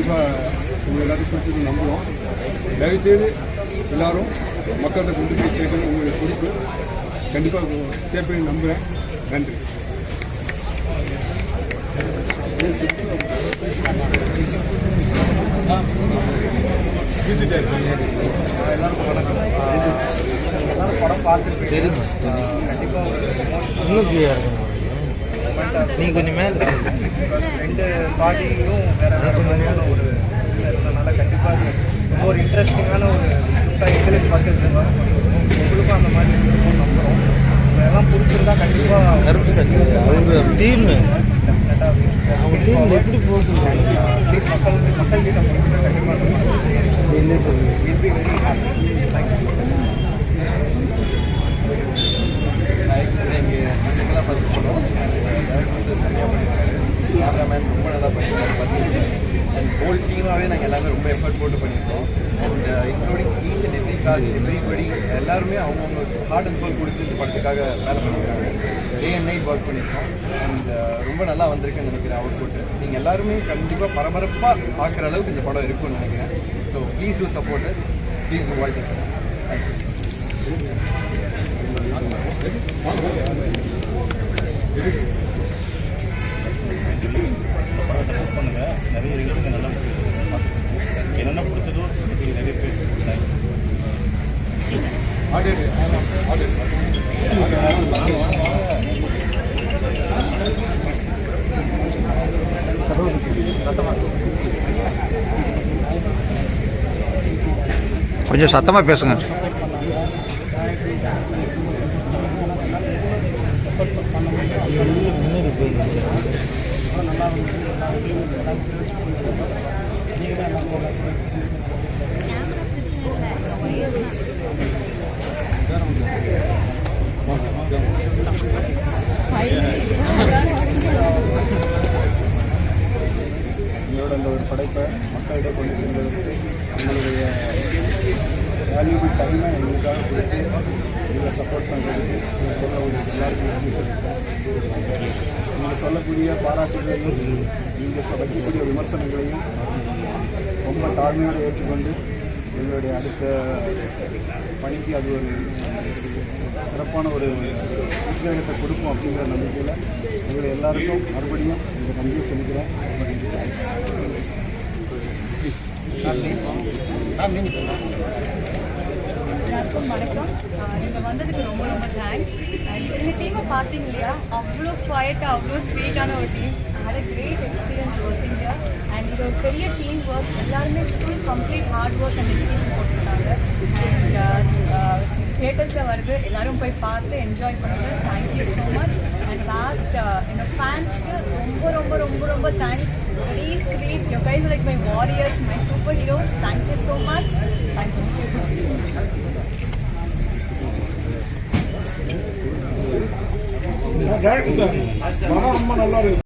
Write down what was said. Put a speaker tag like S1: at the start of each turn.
S1: கண்டிப்பாக உங்கள் எல்லாத்துக்கும் பிடிச்சது நம்புகிறோம் தயவுசெய்து எல்லாரும் மக்கள்கிட்ட கொண்டு போய் சேர்க்கணும் உங்களுடைய பொறுப்பு. கண்டிப்பாக சேர்ப்பதை நம்புகிறேன் நன்றி
S2: எல்லாருக்கும் வணக்கம் எல்லாரும்
S3: கண்டிப்பாக இன்னும் ஃப்ரீயாக இருக்கும் நீ கொஞ்சம் மேலே
S2: ரெண்டு பாட்டியும் வேறு உங்களுக்கும் அந்த மாதிரி இருக்கும் நம்புகிறோம் இதெல்லாம் பிடிச்சிருந்தா கண்டிப்பாக
S3: கருப்பு சட்டை. அவங்க டீம் அவங்க டீம் எப்படி போக சொல்லுவாங்க
S2: மக்கள் மக்கள் கிட்ட கண்டிப்பாக
S3: என்ன
S4: கேமராமேன் ரொம்ப நல்லா பண்ணியிருக்காரு. அண்ட் ஹோல் டீமாகவே நாங்கள் எல்லாமே ரொம்ப எஃபர்ட் போட்டு பண்ணியிருக்கோம். And including each every everybody எல்லாருமே அவங்கவுங்க ஹார்ட் அண்ட் சோல் கொடுத்து இந்த படத்துக்காக வேலை பண்ணியிருக்காங்க டே அண்ட் நைட் ஒர்க் பண்ணியிருக்கோம் அண்ட் uh, ரொம்ப நல்லா வந்திருக்குன்னு நினைக்கிறேன் அவுட் புட் நீங்கள் எல்லாருமே கண்டிப்பாக பரபரப்பாக பார்க்குற அளவுக்கு இந்த படம் இருக்கும்னு நினைக்கிறேன். So please do support us please do watch us thank you
S5: பண்ணுங்க நிறைய
S6: கொஞ்சம் சத்தமாக பேசுங்க.
S3: முன்னாடி போய்
S1: உங்களோட அந்த ஒரு படைப்பை மக்களிடம் கொண்டு செல்வதற்கு உங்களுடைய வேல்யூபிள் டைமை எங்களுக்காக கொடுத்து நீங்கள் சப்போர்ட் பண்ணுறதுக்கு சொல்ல ஒரு எல்லாருக்கும் நன்றி சொல்லியிருக்கேன் நீங்கள் சொல்லக்கூடிய பாராட்டுகளையும் நீங்கள் வைக்கக்கூடிய விமர்சனங்களையும் ரொம்ப தாழ்மையோடு ஏற்றுக்கொண்டு எங்களுடைய அடுத்த பணிக்கு அது ஒரு சிறப்பான ஒரு உத்வேகத்தை கொடுக்கும் அப்படிங்கிற நம்பிக்கையில் உங்களை எல்லாருக்கும் மறுபடியும் இந்த நன்றியை சொல்லிக்கிறேன். தேங்க்ஸ்
S7: எல்லாருக்கும் வணக்கம். நீங்கள் வந்ததுக்கு ரொம்ப ரொம்ப தேங்க்ஸ் அண்ட் டீமை பார்த்தீங்க இல்லையா? அவ்வளோ குவாய்ட்டாக அவ்வளோ ஸ்வீட்டான ஒரு team had a great experience working year and இது ஒரு பெரிய டீம் ஒர்க் எல்லாருமே full complete hard work and team போட்டிருக்காங்க. அண்ட் தியேட்டர்ஸில் வருது. எல்லாரும் போய் பார்த்து என்ஜாய் பண்ணுங்க. Thank you so much and last என்னோட ஃபேன்ஸ்க்கு ரொம்ப ரொம்ப ரொம்ப ரொம்ப thanks very sweet you guys like my warriors my super heroes thank you so much thank you
S1: படம் ரொம்ப நல்லா இருக்கு